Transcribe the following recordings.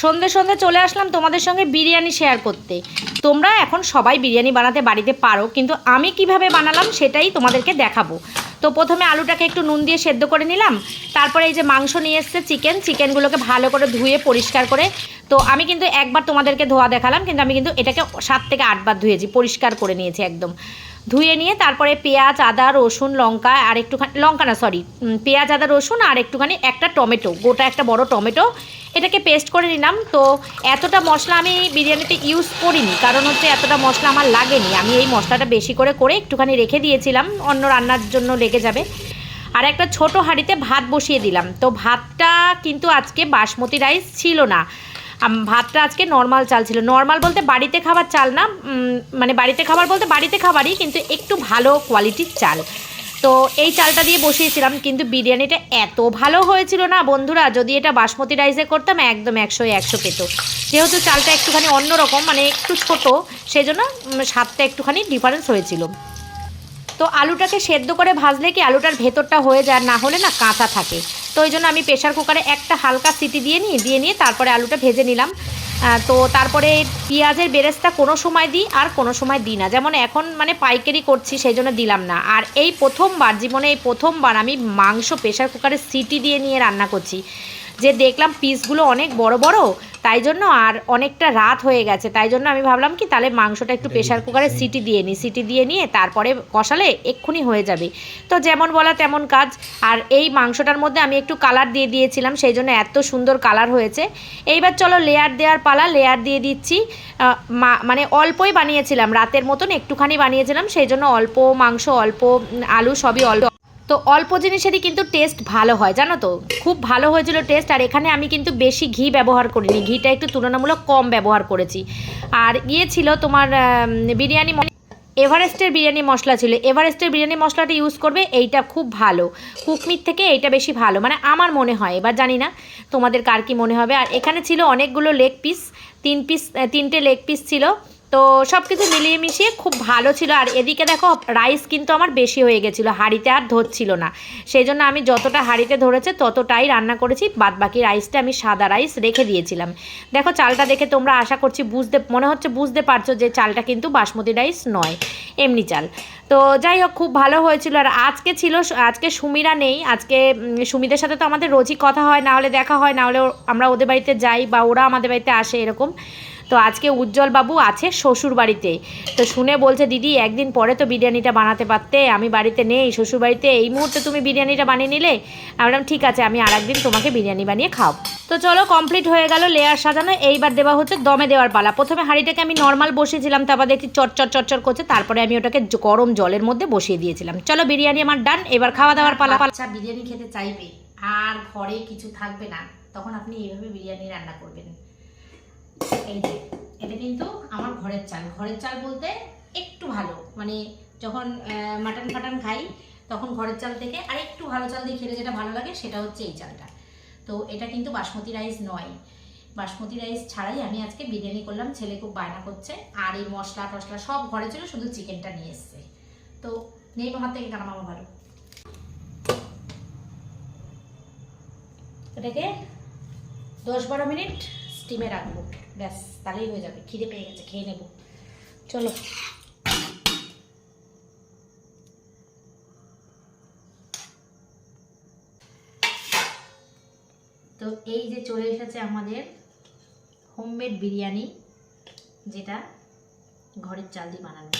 সন্ধে সন্ধে চলে আসলাম তোমাদের সঙ্গে বিরিয়ানি শেয়ার করতে। তোমরা এখন সবাই বিরিয়ানি বানাতে বাড়িতে পারো, কিন্তু আমি কীভাবে বানালাম সেটাই তোমাদেরকে দেখাবো। তো প্রথমে আলুটাকে একটু নুন দিয়ে সেদ্ধ করে নিলাম, তারপরে এই যে মাংস নিয়ে এসছে চিকেন চিকেনগুলোকে ভালো করে ধুয়ে পরিষ্কার করে, তো আমি কিন্তু একবার তোমাদেরকে ধোয়া দেখালাম, কিন্তু আমি কিন্তু এটাকে সাত থেকে আটবার ধুয়েছি, পরিষ্কার করে নিয়েছি একদম। ধুয়ে নিয়ে তারপরে পেঁয়াজ, আদা, রসুন, লঙ্কা, আর একটুখানি লঙ্কা না সরি পেঁয়াজ, আদা, রসুন, আর একটুখানি একটা টমেটো, গোটা একটা বড় টমেটো। এটাকে পেস্ট করে নিলাম। তো এতটা মশলা আমি বিরিয়ানিতে ইউজ করিনি, কারণ হচ্ছে এতটা মশলা আমার লাগেনি। আমি এই মশলাটা বেশি করে করে একটুখানি রেখে দিয়েছিলাম। অন্য রান্নার জন্য লেগে যাবে। আর একটা ছোট হাঁড়িতে ভাত বসিয়ে দিলাম। তো ভাতটা কিন্তু আজকে বাসমতি রাইস ছিল না। ভাতটা আজকে নর্মাল চাল ছিল। নর্মাল বলতে বাড়িতে খাবার চাল না মানে বাড়িতে খাবার বলতে বাড়িতে খাবারই কিন্তু একটু ভালো কোয়ালিটির চাল। তো এই চালটা দিয়ে বসিয়েছিলাম কিন্তু বিরিয়ানিটা এত ভালো হয়েছিল না বন্ধুরা যদি এটা বাসমতি রাইসে করতাম একদম একশো একশো পেত। যেহেতু চালটা একটুখানি অন্যরকম মানে একটু ছোট সেই জন্য উম, স্বাদটা একটুখানি ডিফারেন্স হয়েছিল। তো আলুটাকে সেদ্ধ করে ভাজলে কি আলুটার ভেতরটা হয়ে যায় না হলে না কাঁচা থাকে? তো ওই জন্য আমি প্রেশার কুকারে একটা হালকা সিটি দিয়ে নিই, দিয়ে নিয়ে তারপরে আলুটা ভেজে নিলাম। তো তারপরে পেঁয়াজের বেরেস্তা কোনো সময় দিই আর কোনো সময় দিই না। যেমন এখন মানে পাইকারি করছি, সেই জন্য দিলাম না। আর এই প্রথমবার, জীবনে এই প্রথমবার আমি মাংস প্রেশার কুকারে সিটি দিয়ে নিয়ে রান্না করছি। যে দেখলাম পিসগুলো অনেক বড় বড় তাই জন্য আর অনেকটা রাত হয়ে গেছে। তাই জন্য আমি ভাবলাম কি তাহলে মাংসটা একটু প্রেশার কুকারে সিটি দিয়ে নিই সিটি দিয়ে নিয়ে তারপরে কষালে এক্ষুনি হয়ে যাবে। তো যেমন বলা তেমন কাজ। আর এই মাংসটার মধ্যে আমি একটু কালার দিয়ে দিয়েছিলাম সেই জন্য এত সুন্দর কালার হয়েছে। এইবার চলো লেয়ার দেওয়ার পালা লেয়ার দিয়ে দিচ্ছি। মা- মানে অল্পই বানিয়েছিলাম রাতের মতন একটুখানি বানিয়েছিলাম সেই জন্য অল্প মাংস অল্প আলু সবই অল্প তো অল্প জিনিসেরই কিন্তু টেস্ট ভালো হয়, জানো তো? খুব ভালো হয়েছিল টেস্ট আর এখানে আমি কিন্তু বেশি ঘি ব্যবহার করিনি। ঘিটা একটু তুলনামূলক কম ব্যবহার করেছি। আর ইয়ে ছিল তোমার বিরিয়ানি এভারেস্টের বিরিয়ানি মশলা ছিল। এভারেস্টের বিরিয়ানি মশলাটা ইউজ করবে, এইটা খুব ভালো। কুকমির থেকে এইটা বেশি ভালো। মানে আমার মনে হয়, এবার জানি না তোমাদের কার কি মনে হবে। আর এখানে ছিল অনেকগুলো লেগ পিস তিন পিস তিনটে লেগ পিস ছিল। তো সব কিছু মিলিয়ে মিশিয়ে খুব ভালো ছিল। আর এদিকে দেখো রাইস কিন্তু আমার বেশি হয়ে গেছিল, হাঁড়িতে আর ধরছিল না। সেই জন্য আমি যতটা হাঁড়িতে ধরেছে ততটাই রান্না করেছি বাদ বাকি রাইসটা আমি সাদা রাইস রেখে দিয়েছিলাম। দেখো চালটা দেখে তোমরা আশা করছি বুঝতে, মনে হচ্ছে বুঝতে পারছ যে চালটা কিন্তু বাসমতি রাইস নয়, এমনি চাল। তো যাই হোক, খুব ভালো হয়েছিল। আর আজকে ছিল, আজকে সুমিরা নেই, আজকে সুমিদের সাথে তো আমাদের রোজই কথা হয়, না হলে দেখা হয়, না হলে আমরা ওদের বাড়িতে যাই বা ওরা আমাদের বাড়িতে আসে এরকম। তো আজকে উজ্জ্বল বাবু আছে শ্বশুর বাড়িতে তো শুনে বলছে, দিদি, একদিন পরে তো বিরিয়ানিটা বানাতে পারতে। আমি বাড়িতে নেই শ্বশুর বাড়িতে এই মুহূর্তে তুমি বিরিয়ানিটা বানিয়ে নিলে? আমি বললাম, ঠিক আছে, আমি আর একদিন তোমাকে বিরিয়ানি বানিয়ে খাও তো চলো কমপ্লিট হয়ে গেল লেয়ার সাজানো। এইবার দেওয়া হচ্ছে দমে দেওয়ার পালা। প্রথমে হাঁড়িটাকে আমি নর্মাল বসিয়েছিলাম, তারপর দেখছি চটচট চটচট করছে। তারপরে আমি ওটাকে গরম জলের মধ্যে বসিয়ে দিয়েছিলাম। চলো, বিরিয়ানি আমার ডান এবার খাওয়া দাওয়ার পালা। আচ্ছা বিরিয়ানি খেতে চাইবে? আর ঘরে কিছু থাকবে না? তখন আপনি এইভাবে বিরিয়ানি রান্না করবেন। এটা কিন্তু আমার ঘরের চাল। ঘরের চাল বলতে একটু ভালো। মানে যখন মাটন ফাটন খাই, তখন ঘরের চাল থেকে আর একটু ভালো চাল দিয়ে খেলে যেটা ভালো লাগে, সেটা হচ্ছে এই চালটা। তো এটা কিন্তু বাসমতি রাইস নয়। বাসমতি রাইস ছাড়াই আমি আজকে বিরিয়ানি করলাম, ছেলে খুব বায়না করছে। আর এই মশলা টশলা সব ঘরে ছিল, শুধু চিকেনটা নিয়ে এসছে। তো নেই মামার থেকে, কেন মামা ভালো? এটাকে দশ বারো মিনিট স্টিমে রাখব। ব্যাস তাহলেই হয়ে যাবে। খিদে পেয়ে গেছে খেয়ে নেব। চলো। তো এই যে চলে এসেছে আমাদের হোমমেড বিরিয়ানি যেটা ঘরের চাল দিয়ে বানানো।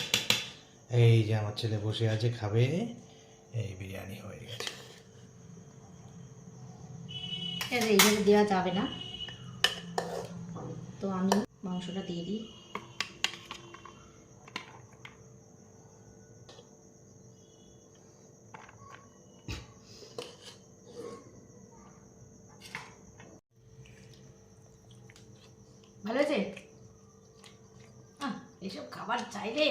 এই যে আমার ছেলে বসে আছে খাবে। এই বিরিয়ানি হয়ে গেছে। এইভাবে দেওয়া যাবে না। তো আমি মাংসটা দিয়ে দিই। ভালো আছে এসব খাবার চাইলে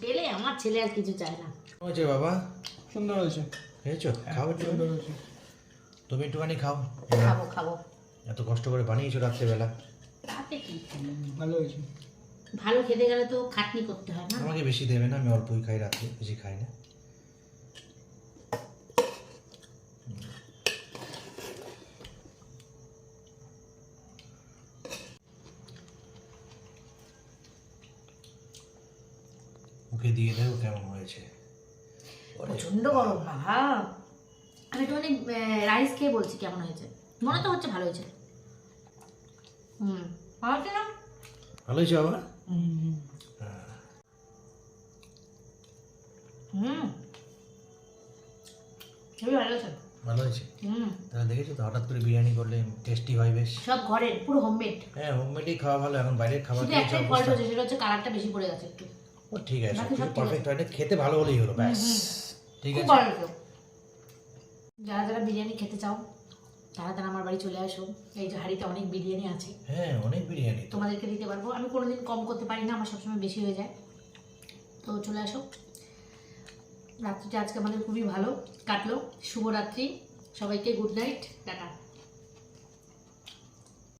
পেলে আমার ছেলে আর কিছু চায় না। হয়েছে বাবা? সুন্দর হয়েছে। খেয়েছো? একটু। সুন্দর হয়েছে। তুমি একটুখানি খাও। খাব খাব। এত কষ্ট করে বানিয়েছো রাত্রেবেলা। তাতে কি ভালো হয়েছে। ভালো খেতে গেলে তো খাটনি করতে হয় না? আমাকে বেশি দেবে না আমি অল্পই খাই রাত্রে বেশি খাই না। ওকে দিয়ে দেখো কেমন হয়েছে? প্রচণ্ড গরম বাবা। আমি একটুখানি রাইস খেয়ে বলছি কেমন হয়েছে। মনে তো হচ্ছে ভালো হয়েছে। হুম। ভালো হচ্ছে না ভালো হয়েছে বাবা হুম ভালো হয়েছে ভালো হয়েছে তাহলে দেখেছ তো হঠাৎ করে বিরিয়ানি করলে টেস্টি হয় বেশ সব ঘরের পুরো হোমমেড হ্যাঁ হোমমেডই খাওয়া ভালো এখন বাইরের খাবার শুধু খেয়ে ফল্ট হচ্ছে সেটা হচ্ছে কালারটা বেশি পড়ে গেছে একটু ও ঠিক আছে পারফেক্ট হয় খেতে ভালো হলেই হলো ব্যাস ঠিক আছে যারা যারা বিরিয়ানি খেতে চাও তারা আমার বাড়ি চলে আসো। এই যে হাড়িতে অনেক বিরিয়ানি আছে। হ্যাঁ অনেক বিরিয়ানি তোমাদেরকে দিতে পারব। আমি কোনোদিন কম করতে পারি না আমার সবসময় বেশি হয়ে যায়। তো চলে আসো। রাত্রিটা আজকে আমাদের খুবই ভালো কাটলো। শুভরাত্রি। সবাইকে গুড নাইট। টাটা।